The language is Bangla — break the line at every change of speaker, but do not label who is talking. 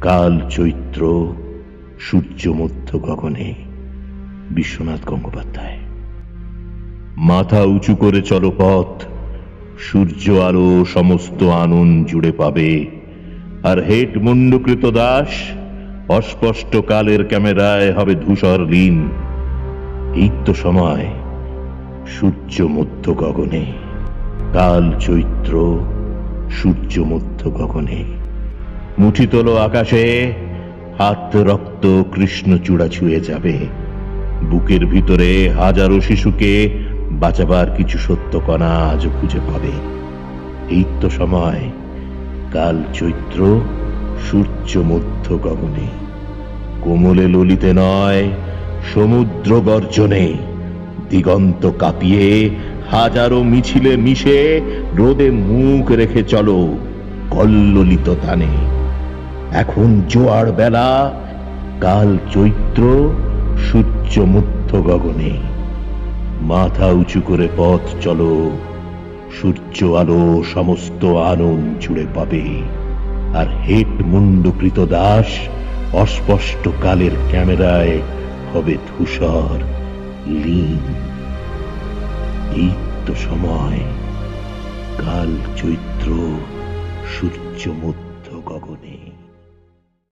কাল চৈত্র সূর্য মধ্য গগনে বিশ্বনাথ গঙ্গোপাধ্যায়। মাথা উঁচু করে চলো পথ, সূর্য আলো সমস্ত আনন্দ জুড়ে পাবে। আর হেট মুন্ডকৃত দাস, অস্পষ্ট কালের ক্যামেরায় হবে ধূসর লীন। এই তো সময় সূর্য মধ্য গগনে, কাল চৈত্র সূর্য মধ্য গগনে। মুঠি তোলো আকাশে, হাত রক্ত কৃষ্ণ চূড়া ছুঁয়ে যাবে। বুকের ভিতরে হাজারো শিশুকে বাঁচাবার কিছু সত্য কণা আজও খুঁজে পাবে। এই তো সময়, কাল চৈত্র, সূর্য মধ্য গগনে। কোমলে ললিতে নয়, সমুদ্র গর্জনে। দিগন্ত কাঁপিয়ে হাজারো মিছিলে মিশে রোদে মুখ রেখে চলো কল্লোলিত তানে। এখন জোয়ার বেলা, কাল চৈত্র, সূর্য মধ্য গগনে। মাথা উঁচু করে পথ চলো, সূর্য আলো সমস্ত আনন্দ জুড়ে পাবে। আর হেট মুন্ডকৃত দাস, অস্পষ্ট কালের ক্যামেরায় হবে ধূসর, লীন। এই তো সময়, কাল চৈত্র, সূর্য মধ্য গগনে।